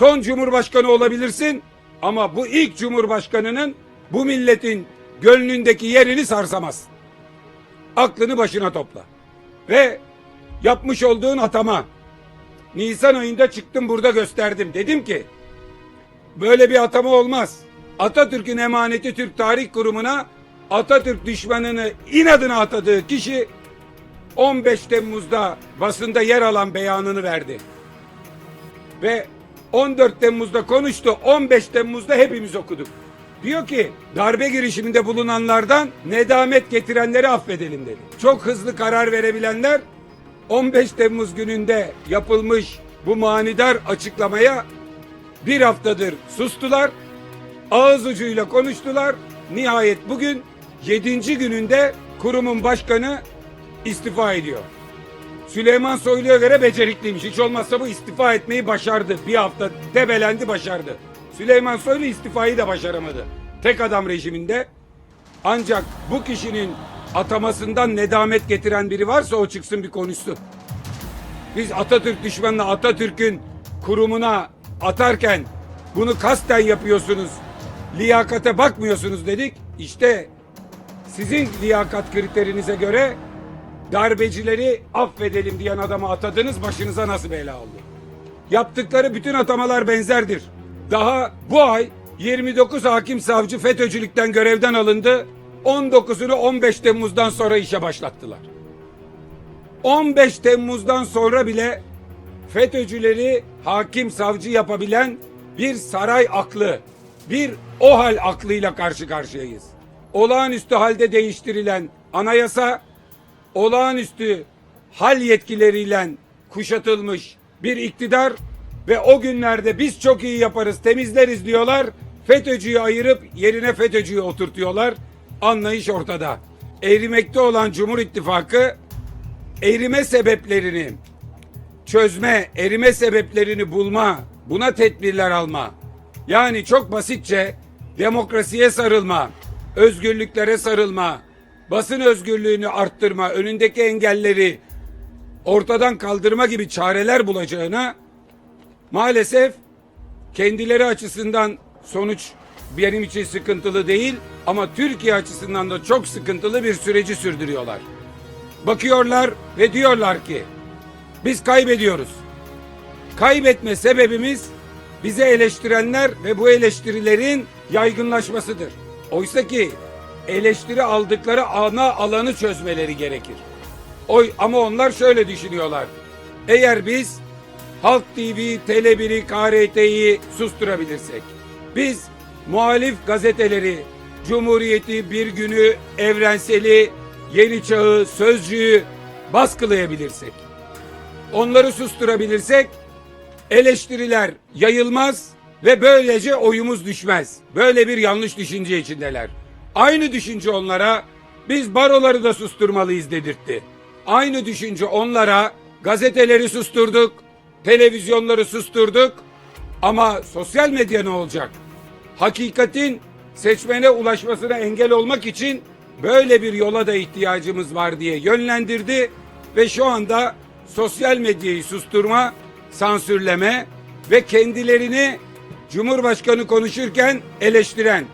son cumhurbaşkanı olabilirsin ama bu ilk cumhurbaşkanının bu milletin gönlündeki yerini sarsamaz. Aklını başına topla. Ve yapmış olduğun atama Nisan ayında çıktım burada gösterdim. Dedim ki böyle bir atama olmaz. Atatürk'ün emaneti Türk Tarih Kurumu'na Atatürk düşmanını inadına atadığı kişi 15 Temmuz'da basında yer alan beyanını verdi. Ve 14 Temmuz'da konuştu. 15 Temmuz'da hepimiz okuduk. Diyor ki darbe girişiminde bulunanlardan nedamet getirenleri affedelim dedi. Çok hızlı karar verebilenler 15 Temmuz gününde yapılmış bu manidar açıklamaya bir haftadır sustular. Ağız ucuyla konuştular. Nihayet bugün 7. gününde kurumun başkanı istifa ediyor. Süleyman Soylu'ya göre becerikliymiş. Hiç olmazsa bu istifa etmeyi başardı. Bir hafta debelendi başardı. Süleyman Soylu istifayı da başaramadı. Tek adam rejiminde. Ancak bu kişinin atamasından nedamet getiren biri varsa o çıksın bir konuşsun. Biz Atatürk düşmanına Atatürk'ün kurumuna atarken bunu kasten yapıyorsunuz. Liyakate bakmıyorsunuz dedik. İşte sizin liyakat kriterinize göre darbecileri affedelim diyen adamı atadınız başınıza nasıl bela oldu? Yaptıkları bütün atamalar benzerdir. Daha bu ay 29 hakim savcı FETÖ'cülükten görevden alındı. 19'unu 15 Temmuz'dan sonra işe başlattılar. 15 Temmuz'dan sonra bile FETÖ'cüleri hakim savcı yapabilen bir saray aklı, bir OHAL aklıyla karşı karşıyayız. Olağanüstü halde değiştirilen anayasa, olağanüstü hal yetkileriyle kuşatılmış bir iktidar ve o günlerde biz çok iyi yaparız, temizleriz diyorlar. FETÖ'cüyü ayırıp yerine FETÖ'cüyü oturtuyorlar. Anlayış ortada. Erimekte olan Cumhur İttifakı erime sebeplerini çözme, erime sebeplerini bulma, buna tedbirler alma. Yani çok basitçe demokrasiye sarılma, özgürlüklere sarılma, basın özgürlüğünü arttırma, önündeki engelleri ortadan kaldırma gibi çareler bulacağına maalesef kendileri açısından sonuç benim için sıkıntılı değil ama Türkiye açısından da çok sıkıntılı bir süreci sürdürüyorlar. Bakıyorlar ve diyorlar ki biz kaybediyoruz. Kaybetme sebebimiz bize eleştirenler ve bu eleştirilerin yaygınlaşmasıdır. Oysa ki eleştiri aldıkları ana alanı çözmeleri gerekir. Oy ama onlar şöyle düşünüyorlar. Eğer biz Halk TV, Tele1'i, KRT'yi susturabilirsek, biz muhalif gazeteleri, Cumhuriyeti, Bir Günü, Evrenseli, Yeni Çağı, Sözcü'yü baskılayabilirsek, onları susturabilirsek eleştiriler yayılmaz ve böylece oyumuz düşmez. Böyle bir yanlış düşünce içindeler. Aynı düşünce onlara biz baroları da susturmalıyız dedirtti. Aynı düşünce onlara gazeteleri susturduk, televizyonları susturduk ama sosyal medya ne olacak? Hakikatin seçmene ulaşmasına engel olmak için böyle bir yola da ihtiyacımız var diye yönlendirdi ve şu anda sosyal medyayı susturma, sansürleme ve kendilerini Cumhurbaşkanı konuşurken eleştiren,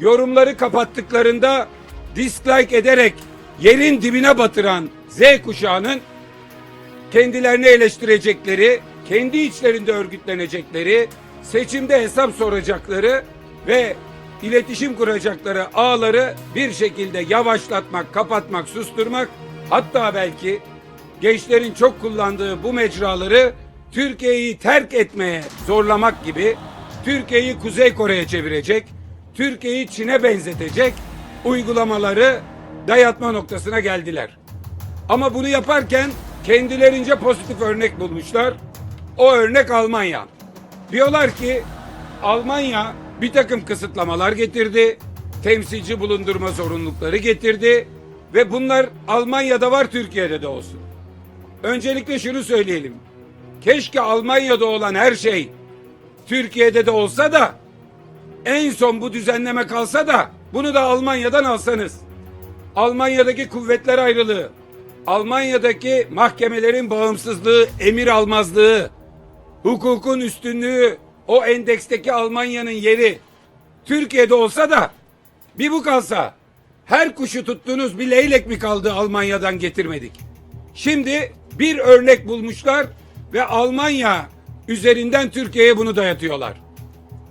yorumları kapattıklarında dislike ederek yerin dibine batıran Z kuşağının kendilerini eleştirecekleri, kendi içlerinde örgütlenecekleri, seçimde hesap soracakları ve iletişim kuracakları ağları bir şekilde yavaşlatmak, kapatmak, susturmak hatta belki gençlerin çok kullandığı bu mecraları Türkiye'yi terk etmeye zorlamak gibi Türkiye'yi Kuzey Kore'ye çevirecek, Türkiye'yi Çin'e benzetecek uygulamaları dayatma noktasına geldiler. Ama bunu yaparken kendilerince pozitif örnek bulmuşlar. O örnek Almanya. Diyorlar ki Almanya bir takım kısıtlamalar getirdi. Temsilci bulundurma zorunlulukları getirdi. Ve bunlar Almanya'da var Türkiye'de de olsun. Öncelikle şunu söyleyelim. Keşke Almanya'da olan her şey Türkiye'de de olsa da en son bu düzenleme kalsa da bunu da Almanya'dan alsanız. Almanya'daki kuvvetler ayrılığı, Almanya'daki mahkemelerin bağımsızlığı, emir almazlığı, hukukun üstünlüğü, o endeksteki Almanya'nın yeri Türkiye'de olsa da bir bu kalsa her kuşu tuttuğunuz bir leylek mi kaldı Almanya'dan getirmedik. Şimdi bir örnek bulmuşlar ve Almanya üzerinden Türkiye'ye bunu dayatıyorlar.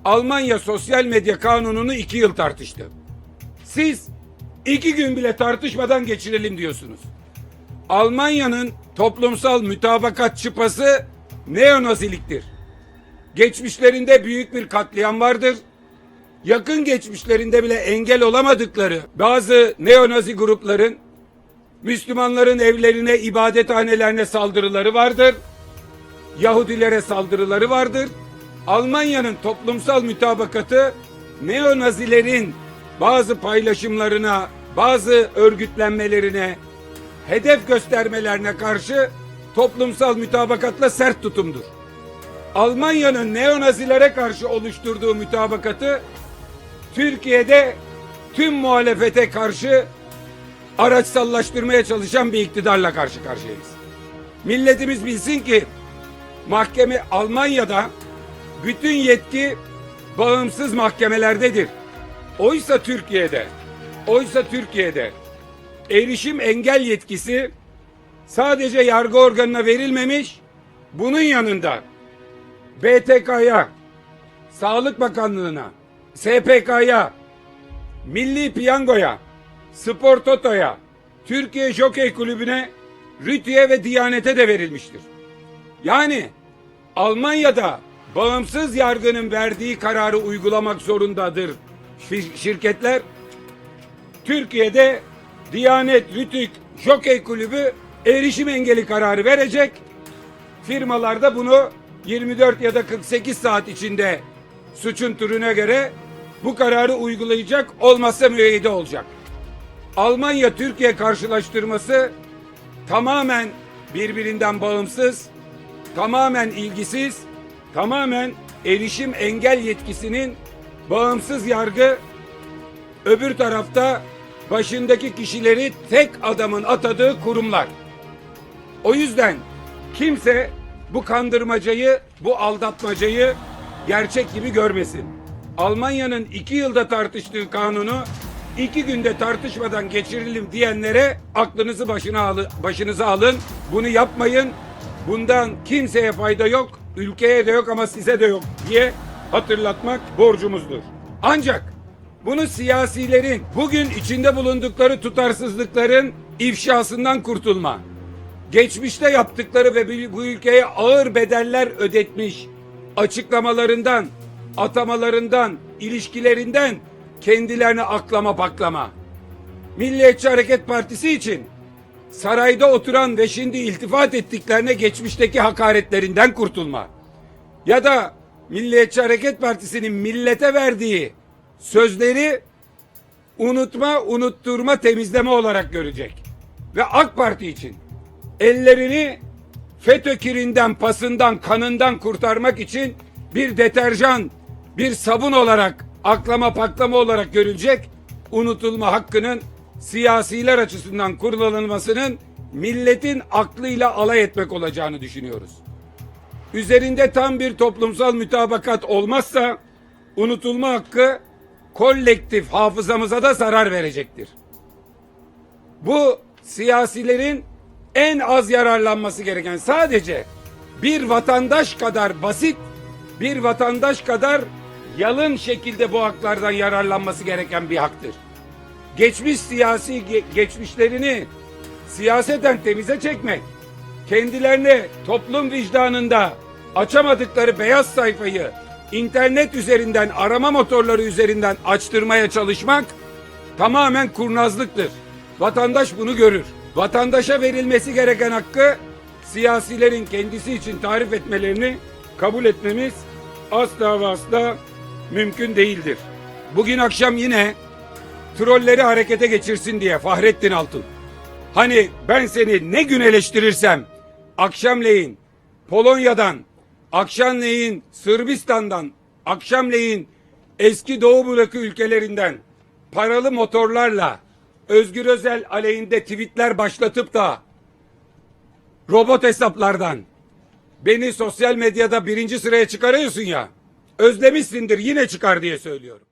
Almanya sosyal medya kanununu iki yıl tartıştı. Siz iki gün bile tartışmadan geçirelim diyorsunuz. Almanya'nın toplumsal mütabakat çıpası neonaziliktir. Geçmişlerinde büyük bir katliam vardır. Yakın geçmişlerinde bile engel olamadıkları bazı neonazi grupların Müslümanların evlerine, ibadethanelerine saldırıları vardır. Yahudilere saldırıları vardır. Almanya'nın toplumsal mütabakatı neonazilerin bazı paylaşımlarına, bazı örgütlenmelerine, hedef göstermelerine karşı toplumsal mütabakatla sert tutumdur. Almanya'nın neonazilere karşı oluşturduğu mütabakatı Türkiye'de tüm muhalefete karşı araçsallaştırmaya çalışan bir iktidarla karşı karşıyayız. Milletimiz bilsin ki mahkeme Almanya'da bütün yetki bağımsız mahkemelerdedir. Oysa Türkiye'de, oysa Türkiye'de erişim engel yetkisi sadece yargı organına verilmemiş, bunun yanında BTK'ya, Sağlık Bakanlığı'na, SPK'ya, Milli Piyango'ya, Spor Toto'ya, Türkiye Jokey Kulübü'ne, Rütü'ye ve Diyanet'e de verilmiştir. Yani Almanya'da bağımsız yargının verdiği kararı uygulamak zorundadır şir- şirketler. Türkiye'de Diyanet, Rütük, Jokey Kulübü erişim engeli kararı verecek. Firmalar da bunu 24 ya da 48 saat içinde suçun türüne göre bu kararı uygulayacak olmazsa müeyyide olacak. Almanya Türkiye karşılaştırması tamamen birbirinden bağımsız, tamamen ilgisiz, tamamen erişim engel yetkisinin bağımsız yargı öbür tarafta başındaki kişileri tek adamın atadığı kurumlar. O yüzden kimse bu kandırmacayı, bu aldatmacayı gerçek gibi görmesin. Almanya'nın iki yılda tartıştığı kanunu iki günde tartışmadan geçirelim diyenlere aklınızı başına alı, başınıza alın. Bunu yapmayın. Bundan kimseye fayda yok, ülkeye de yok ama size de yok diye hatırlatmak borcumuzdur. Ancak bunu siyasilerin bugün içinde bulundukları tutarsızlıkların ifşasından kurtulma, geçmişte yaptıkları ve bu ülkeye ağır bedeller ödetmiş açıklamalarından, atamalarından, ilişkilerinden kendilerini aklama baklama. Milliyetçi Hareket Partisi için sarayda oturan ve şimdi iltifat ettiklerine geçmişteki hakaretlerinden kurtulma. Ya da Milliyetçi Hareket Partisi'nin millete verdiği sözleri unutma, unutturma, temizleme olarak görecek. Ve AK Parti için ellerini FETÖ kirinden, pasından, kanından kurtarmak için bir deterjan, bir sabun olarak, aklama paklama olarak görülecek unutulma hakkının siyasiler açısından kullanılmasının milletin aklıyla alay etmek olacağını düşünüyoruz. Üzerinde tam bir toplumsal mütabakat olmazsa unutulma hakkı kolektif hafızamıza da zarar verecektir. Bu siyasilerin en az yararlanması gereken sadece bir vatandaş kadar basit, bir vatandaş kadar yalın şekilde bu haklardan yararlanması gereken bir haktır. Geçmiş siyasi ge- geçmişlerini siyaseten temize çekmek, kendilerine toplum vicdanında açamadıkları beyaz sayfayı internet üzerinden arama motorları üzerinden açtırmaya çalışmak tamamen kurnazlıktır. Vatandaş bunu görür. Vatandaşa verilmesi gereken hakkı siyasilerin kendisi için tarif etmelerini kabul etmemiz asla ve asla mümkün değildir. Bugün akşam yine trolleri harekete geçirsin diye Fahrettin Altun. Hani ben seni ne gün eleştirirsem akşamleyin Polonya'dan, akşamleyin Sırbistan'dan, akşamleyin eski Doğu bloku ülkelerinden paralı motorlarla Özgür Özel aleyhinde tweetler başlatıp da robot hesaplardan beni sosyal medyada birinci sıraya çıkarıyorsun ya. özlemişsindir yine çıkar diye söylüyorum.